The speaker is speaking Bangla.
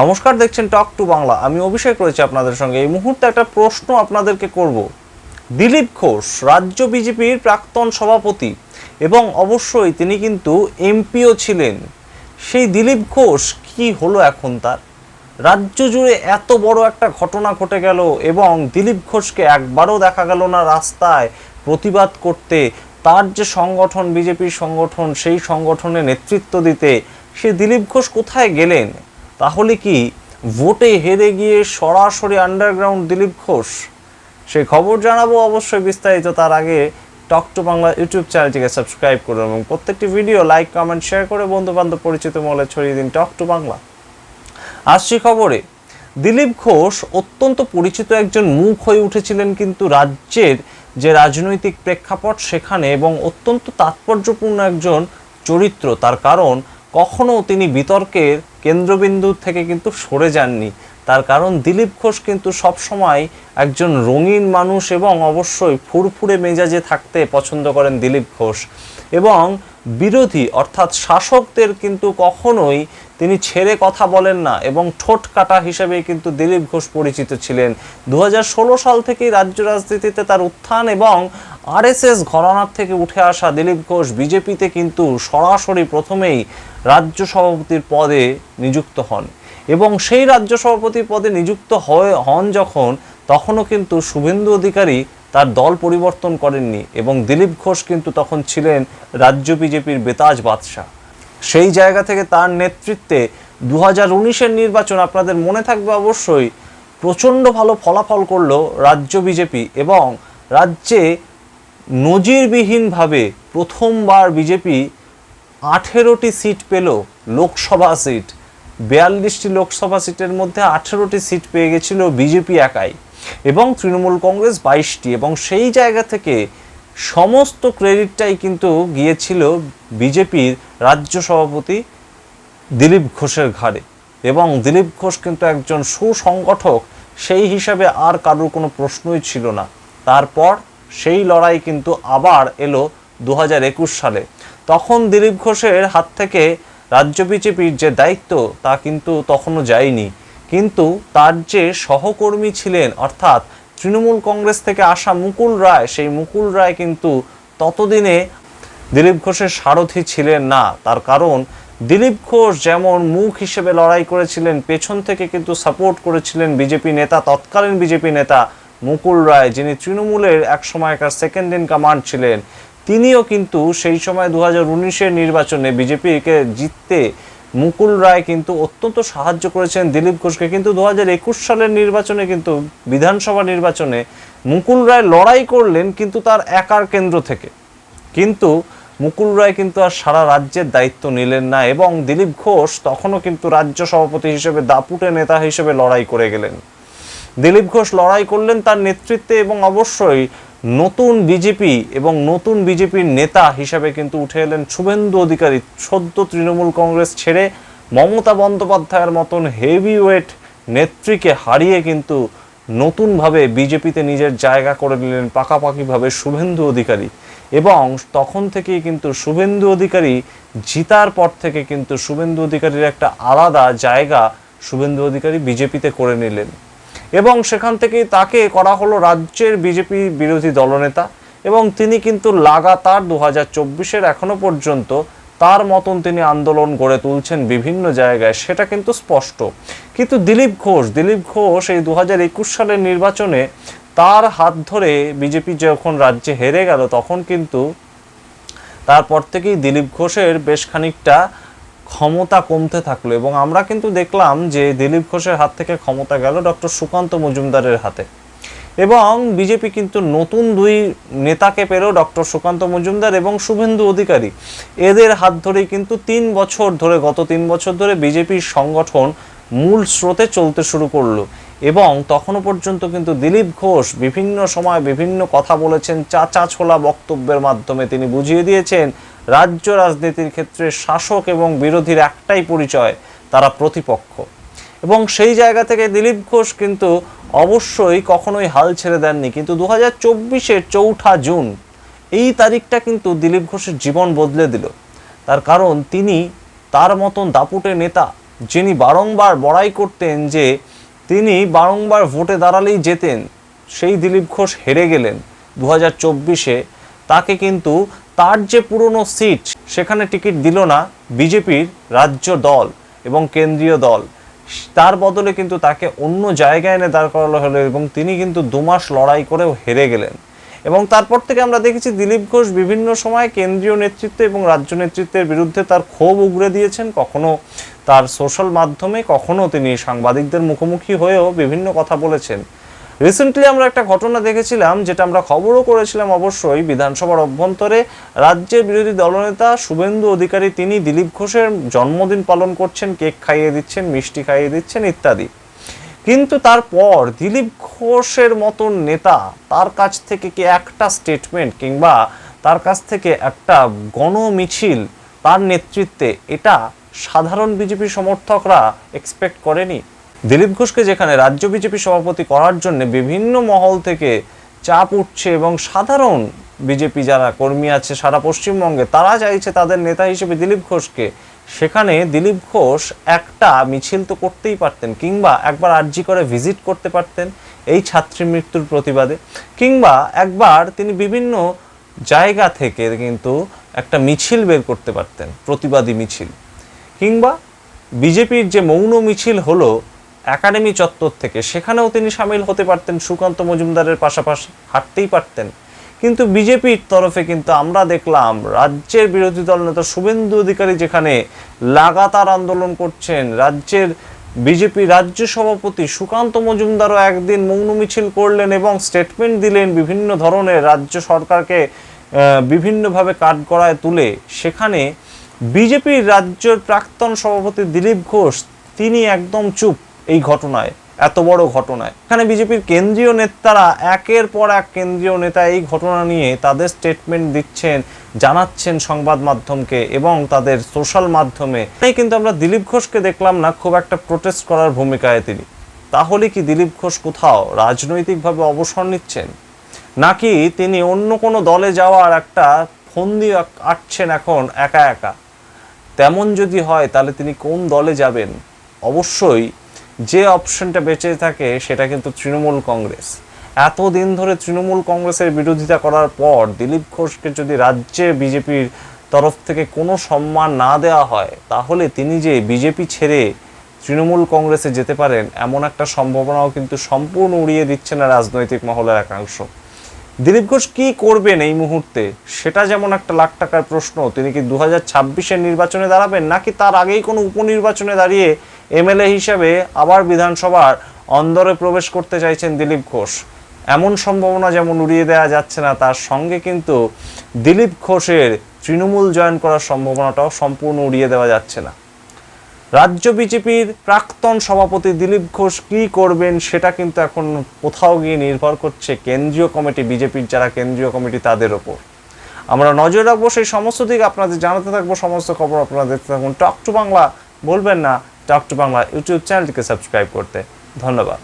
নমস্কার, দেখছেন টক টু বাংলা আমি অভিষেক রয়েছে আপনাদের সঙ্গে। এই মুহূর্তে একটা প্রশ্ন আপনাদেরকে করব। দিলীপ ঘোষ, রাজ্য বিজেপির প্রাক্তন সভাপতি এবং অবশ্যই তিনি কিন্তু এমপিও ছিলেন। সেই দিলীপ ঘোষ কি হলো এখন তার? রাজ্য জুড়ে এত বড় একটা ঘটনা ঘটে গেল এবং দিলীপ ঘোষকে একবারও দেখা গেল না রাস্তায় প্রতিবাদ করতে। তার যে সংগঠন, বিজেপির সংগঠন, সেই সংগঠনে নেতৃত্ব দিতে। সে দিলীপ ঘোষ কোথায় গেলেন? তাহলে কি ভোটে হেরে গিয়ে সরাসরি আন্ডারগ্রাউন্ড দিলীপ ঘোষ? সেই খবর জানাব অবশ্যই বিস্তারিত তার আগে টক টু বাংলা ইউটিউব চ্যানেলটিকে সাবস্ক্রাইব করুন এবং প্রত্যেকটি ভিডিও লাইক কমেন্ট শেয়ার করে বন্ধু বান্ধব পরিচিত মহলে ছড়িয়ে দিন টক টু বাংলা আসছি খবরে। দিলীপ ঘোষ অত্যন্ত পরিচিত একজন মুখ হয়ে উঠেছিলেন কিন্তু রাজ্যের যে রাজনৈতিক প্রেক্ষাপট সেখানে এবং অত্যন্ত তাৎপর্যপূর্ণ একজন চরিত্র, তার কারণ কখনো তিনি বিতর্কের কেন্দ্রবিন্দু থেকে কিন্তু সরে যাননি। তার কারণ দিলীপ ঘোষ কিন্তু সবসময় একজন রঙিন মানুষ এবং অবশ্যই ফুরফুরে মেজাজে থাকতে পছন্দ করেন দিলীপ ঘোষ। এবং বিরোধী অর্থাৎ শাসকদের কিন্তু কখনোই তিনি ছেড়ে কথা বলেন না এবং ঠোঁট কাটা হিসেবে কিন্তু দিলীপ ঘোষ পরিচিত ছিলেন। দু হাজার ষোলো সাল থেকেই রাজ্য রাজনীতিতে তার উত্থান এবং আরএসএস ঘরানার থেকে উঠে আসা দিলীপ ঘোষ বিজেপিতে কিন্তু সরাসরি প্রথমেই রাজ্য সভাপতির পদে নিযুক্ত হন এবং সেই রাজ্য সভাপতি পদে নিযুক্ত হয়ে হন যখন, তখনও কিন্তু শুভেন্দু অধিকারী তার দল পরিবর্তন করেননি এবং দিলীপ ঘোষ কিন্তু তখন ছিলেন রাজ্য বিজেপির বেতাজ বাদশাহ। সেই জায়গা থেকে তার নেতৃত্বে দু হাজার উনিশের নির্বাচন আপনাদের মনে থাকবে অবশ্যই, প্রচণ্ড ভালো ফলাফল করল রাজ্য বিজেপি এবং রাজ্যে নজিরবিহীনভাবে প্রথমবার বিজেপি আঠেরোটি সিট পেল লোকসভা সিট। বিয়াল্লিশটি লোকসভা সিটের মধ্যে আঠেরোটি সিট পেয়ে গেছিল বিজেপি একাই এবং তৃণমূল কংগ্রেস বাইশটি এবং সেই জায়গা থেকে সমস্ত ক্রেডিটটাই কিন্তু গিয়েছিল বিজেপির রাজ্য সভাপতি দিলীপ ঘোষের ঘাড়ে। এবং দিলীপ ঘোষ কিন্তু একজন সুসংগঠক, সেই হিসাবে আর কারোর কোনো প্রশ্নই ছিল না। তারপর সেই লড়াই কিন্তু আবার এলো দু হাজার একুশ সালে। তখন দিলীপ ঘোষের হাত থেকে রাজ্য বিজেপির যে দায়িত্ব, তা কিন্তু তখনও যায়নি। কিন্তু তার যে সহকর্মী ছিলেন, অর্থাৎ তৃণমূল কংগ্রেস থেকে আসা মুকুল রায়, সেই মুকুল রায় কিন্তু ততদিনে দিলীপ ঘোষের সারথি ছিলেন না। তার কারণ, দিলীপ ঘোষ যেমন মুখ হিসেবে লড়াই করেছিলেন, পেছন থেকে কিন্তু সাপোর্ট করেছিলেন বিজেপি নেতা, তৎকালীন বিজেপি নেতা মুকুল রায়, যিনি তৃণমূলের এক সময়কার সেকেন্ড ইন কমান্ড ছিলেন। তিনিও কিন্তু সেই সময় দু হাজার নির্বাচনে বিজেপিকে জিততে মুকুল রায় কিন্তু অত্যন্ত সাহায্য করেছেন দিলীপ ঘোষকে। কিন্তু দু হাজার একুশ সালের নির্বাচনে কিন্তু বিধানসভা নির্বাচনে মুকুল রায় লড়াই করলেন কিন্তু তার একার কেন্দ্র থেকে। কিন্তু মুকুল রায় কিন্তু আর সারা রাজ্যের দায়িত্ব নিলেন না এবং দিলীপ ঘোষ তখনও কিন্তু রাজ্য সভাপতি হিসেবে দাপুটে নেতা হিসেবে লড়াই করে গেলেন। দিলীপ ঘোষ লড়াই করলেন তার নেতৃত্বে এবং অবশ্যই নতুন বিজেপি এবং নতুন বিজেপির নেতা হিসাবে কিন্তু উঠে এলেন শুভেন্দু অধিকারী। সদ্য তৃণমূল কংগ্রেস ছেড়ে মমতা বন্দ্যোপাধ্যায়ের মতন হেভি ওয়েট নেত্রীকে হারিয়ে কিন্তু নতুনভাবে বিজেপিতে নিজের জায়গা করে নিলেন পাকাপাকিভাবে শুভেন্দু অধিকারী। এবং তখন থেকেই কিন্তু শুভেন্দু অধিকারী জিতার পর থেকে কিন্তু শুভেন্দু অধিকারীর একটা আলাদা জায়গা শুভেন্দু অধিকারী বিজেপিতে করে নিলেন। এবং সেখান থেকেই তাকে করা হলো রাজ্যের বিজেপি বিরোধী দলনেতা। এবং তিনি কিন্তু লাগাতার দু হাজার চব্বিশের এখনও পর্যন্ত তার মতন তিনি আন্দোলন গড়ে তুলছেন বিভিন্ন জায়গায়, সেটা কিন্তু স্পষ্ট। কিন্তু দিলীপ ঘোষ দিলীপ ঘোষ এই দু একুশ সালের নির্বাচনে তার হাত ধরে বিজেপি যখন রাজ্যে হেরে গেল, তখন কিন্তু তারপর থেকেই দিলীপ ঘোষের বেশ খানিকটা ক্ষমতা কমতে থাকল এবং আমরা কিন্তু দেখলাম যে দিলীপ ঘোষের হাত থেকে ক্ষমতা গেল ডক্টর সুকান্ত মজুমদারের হাতে। এবং বিজেপি কিন্তু নতুন দুই নেতাকে পেল ডক্টর সুকান্ত মজুমদার এবং শুভেন্দু অধিকারী। এদের হাত ধরেই কিন্তু তিন বছর ধরে, গত তিন বছর ধরে বিজেপির সংগঠন মূল স্রোতে চলতে শুরু করল। এবং তখনও পর্যন্ত কিন্তু দিলীপ ঘোষ বিভিন্ন সময় বিভিন্ন কথা বলেছেন, চাচা ছোলা বক্তব্যের মাধ্যমে তিনি বুঝিয়ে দিয়েছেন রাজ্য রাজনীতির ক্ষেত্রে শাসক এবং বিরোধীর একটাই পরিচয়, তারা প্রতিপক্ষ। এবং সেই জায়গা থেকে দিলীপ ঘোষ কিন্তু অবশ্যই কখনোই হাল ছেড়ে দেননি। কিন্তু দু হাজার চব্বিশের চৌঠা জুন, এই তারিখটা কিন্তু দিলীপ ঘোষের জীবন বদলে দিল। তার কারণ, তিনি তার মতন দাপুটে নেতা, যিনি বারংবার বড়াই করতেন যে তিনি বারংবার ভোটে দাঁড়ালেই যেতেন সেই দিলীপ ঘোষ হেরে গেলেন দু হাজার চব্বিশে। তাকে কিন্তু তার যে পুরনো সিট, সেখানে টিকিট দিল না বিজেপির রাজ্য দল এবং কেন্দ্রীয় দল। তার বদলে কিন্তু তাকে অন্য জায়গায় এনে দাঁড় করানো হলো এবং তিনি কিন্তু দুমাস লড়াই করেও হেরে গেলেন। এবং তারপর থেকে আমরা দেখেছি দিলীপ ঘোষ বিভিন্ন সময় কেন্দ্রীয় নেতৃত্ব এবং রাজ্য নেতৃত্বের বিরুদ্ধে তার ক্ষোভ উগরে দিয়েছেন। কখনো তার সোশ্যাল মাধ্যমে, কখনো তিনি সাংবাদিকদের মুখোমুখি হয়েও বিভিন্ন কথা বলেছেন। রিসেন্টলি আমরা একটা ঘটনা দেখেছিলাম, যেটা আমরা খবরও করেছিলাম অবশ্যই বিধানসভার অভ্যন্তরে। রাজ্যের বিরোধী দলনেতা শুভেন্দু অধিকারী তিনি দিলীপ ঘোষের জন্মদিন পালন করছেন, কেক খাইয়ে দিচ্ছেন, মিষ্টি খাইয়ে দিচ্ছেন ইত্যাদি। কিন্তু তারপর দিলীপ ঘোষের মতন নেতা তার কাছ থেকে কি একটা স্টেটমেন্ট কিংবা তার কাছ থেকে একটা গণমিছিল তার নেতৃত্বে, এটা সাধারণ বিজেপি সমর্থকরা এক্সপেক্ট করেনি? দিলীপ ঘোষকে যেখানে রাজ্য বিজেপি সভাপতি করার জন্য বিভিন্ন মহল থেকে চাপ উঠছে এবং সাধারণ বিজেপি যারা কর্মী আছে সারা পশ্চিমবঙ্গে, তারা চাইছে তাদের নেতা হিসেবে দিলীপ ঘোষকে। সেখানে দিলীপ ঘোষ একটা মিছিল তো করতেই পারতেন, কিংবা একবার আর্জি করে ভিজিট করতে পারতেন এই ছাত্রী মৃত্যুর প্রতিবাদে, কিংবা একবার তিনি বিভিন্ন জায়গা থেকে কিন্তু একটা মিছিল বের করতে পারতেন, প্রতিবাদী মিছিল। কিংবা বিজেপির যে মৌন মিছিল হলো একাডেমি চত্বর থেকে। সেখানেও তিনি সামিল হতে পারতেন সুকান্ত মজুমদারের পাশাপাশি। হাঁটতেই পারতেন। কিন্তু বিজেপির তরফে কিন্তু আমরা দেখলাম, রাজ্যের বিরোধী দল নেতা শুভেন্দু অধিকারী যেখানে লাগাতার আন্দোলন করছেন, রাজ্যের বিজেপি রাজ্য সভাপতি সুকান্ত মজুমদারও একদিন মৌন মিছিল করলেন এবং স্টেটমেন্ট দিলেন বিভিন্ন ধরনের রাজ্য সরকারকে বিভিন্নভাবে কাঠগড়ায় তুলে। সেখানে বিজেপির রাজ্যের প্রাক্তন সভাপতি দিলীপ ঘোষ, তিনি একদম চুপ। এই ঘটনায়, এত বড় ঘটনায়। এখানে বিজেপির কেন্দ্রীয় নেতারা একের পর এক কেন্দ্রীয় নেতা এই ঘটনা নিয়ে তাদের স্টেটমেন্ট দিচ্ছেন, জানাচ্ছেন সংবাদ মাধ্যমকে এবং তাদের সোশ্যাল মাধ্যমে। তাই কিন্তু আমরা দিলীপ ঘোষকে দেখলাম না, খুব একটা প্রোটেস্ট করার ভূমিকায় তিনি। তাহলে কি দিলীপ ঘোষ কোথাও রাজনৈতিকভাবে অবসর নিচ্ছেন? নাকি তিনি অন্য কোনো দলে যাওয়ার একটা ফন্দি আঁটছেন এখন একা একা? তেমন যদি হয়, তাহলে তিনি কোন দলে যাবেন? অবশ্যই যে অপশনটা বেঁচে থাকে সেটা কিন্তু তৃণমূল কংগ্রেস। এতদিন ধরে তৃণমূল কংগ্রেসের বিরোধিতা করার পর দিলীপ ঘোষকে যদি রাজ্যে বিজেপির তরফ থেকে কোনো সম্মান না দেওয়া হয়, তাহলে তিনি যে বিজেপি ছেড়ে তৃণমূল কংগ্রেসে যেতে পারেন, এমন একটা সম্ভাবনাও কিন্তু সম্পূর্ণ উড়িয়ে দিচ্ছে না রাজনৈতিক মহলের একাংশ। দিলীপ ঘোষ কি করবেন এই মুহূর্তে? সেটা যেমন একটা লাখ টাকার প্রশ্ন, তিনি কি দু হাজার নির্বাচনে দাঁড়াবেন, নাকি তার আগেই কোনো উপনির্বাচনে দাঁড়িয়ে এমএলএ হিসাবে আবার বিধানসভার অন্দরে প্রবেশ করতে চাইছেন দিলীপ ঘোষ। এমন সম্ভাবনা যেমন উড়িয়ে দেওয়া যাচ্ছে না, তার সঙ্গে কিন্তু দিলীপ ঘোষের তৃণমূল জয়েন করার সম্ভাবনাটাও সম্পূর্ণ উড়িয়ে দেওয়া যাচ্ছে না। রাজ্য বিজেপির প্রাক্তন সভাপতি দিলীপ ঘোষ কি করবেন সেটা কিন্তু এখন কোথাও গিয়ে নির্ভর করছে কেন্দ্রীয় কমিটি, বিজেপির যারা কেন্দ্রীয় কমিটি তাদের ওপর। আমরা নজর রাখব সেই সমস্ত দিক, আপনাদের জানাতে থাকব সমস্ত খবর, আপনারা দেখতে থাকুন। টক টু বাংলা বলবেন না। টক টু বাংলা ইউটিউব চ্যানেলটিকে সাবস্ক্রাইব করতে। ধন্যবাদ।